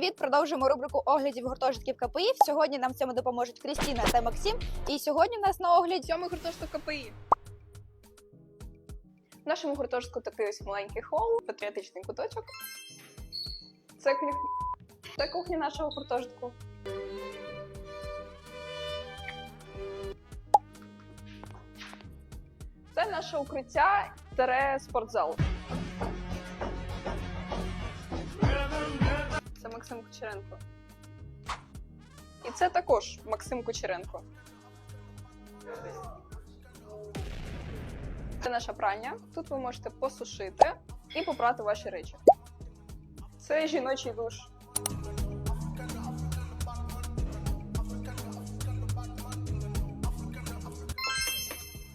привіт! Продовжуємо рубрику оглядів гуртожитків КПІ. Сьогодні нам в цьому допоможуть Крістіна та Максим. І сьогодні в нас на огляді Сьомий гуртожиток КПІ. В нашому гуртожитку такий ось маленький хол, патріотичний куточок. Це кухня, це кухня нашого гуртожитку. Це наше укриття тере спортзал. Максим Кучеренко. І це також Максим Кучеренко. Це наша пральня. Тут ви можете посушити і попрати ваші речі. Це жіночий душ.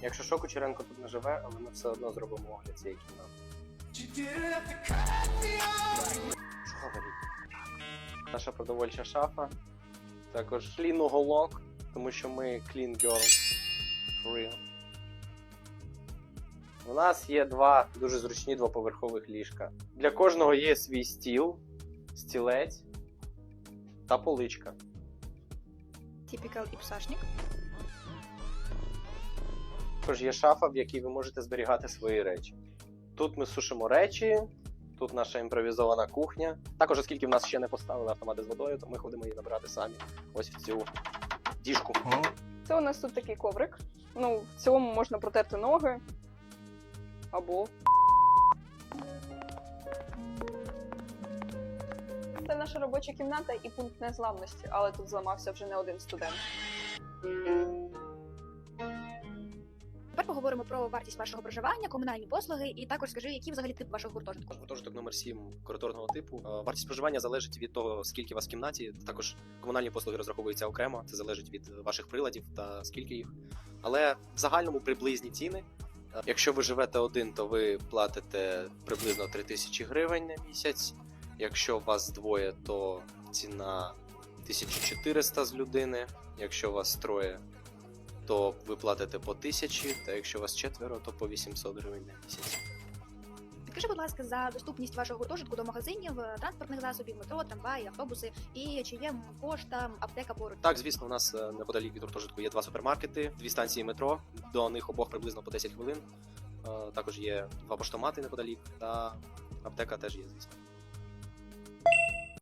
Якщо що, Кучеренко тут не живе, але ми все одно зробимо огляд цієї кімнати. Що говорити? Наша продовольча шафа. Також клін-уголок, тому що ми clean girl. For real. У нас є два дуже зручні двоповерхових ліжка. Для кожного є свій стіл, стілець та поличка. Typical іпсашник. Також є шафа, в якій ви можете зберігати свої речі. Тут ми сушимо речі, тут наша імпровізована кухня. Також, оскільки в нас ще не поставили автомати з водою, то ми ходимо її набирати самі. Ось в цю діжку. Це у нас тут такий коврик. Ну, в цілому можна протерти ноги. Або. Це наша робоча кімната і пункт незламності, але тут зламався вже не один студент. Поговоримо про вартість вашого проживання, комунальні послуги, і також скажи, який взагалі тип вашого гуртожитку. Гуртожиток номер 7 коридорного типу. Е, Вартість проживання залежить від того, скільки у вас в кімнаті. Також комунальні послуги розраховуються окремо. Це залежить від ваших приладів та скільки їх. Але в загальному приблизні ціни. Е, Якщо ви живете один, то ви платите приблизно 3000 гривень на місяць. Якщо вас двоє, то ціна 1400 з людини. Якщо вас троє, то ви платите по 1000, та якщо вас четверо, то по 800 гривень на місяць. Підкажи, будь ласка, за доступність вашого гуртожитку до магазинів, транспортних засобів, метро, трамваї, автобуси, і чи є пошта, аптека поруч. Так, звісно, у нас е, неподалік від гуртожитку є два супермаркети, дві станції метро. До них обох приблизно по 10 хвилин. Е, Також є два поштомати неподалік, та аптека теж є, звісно.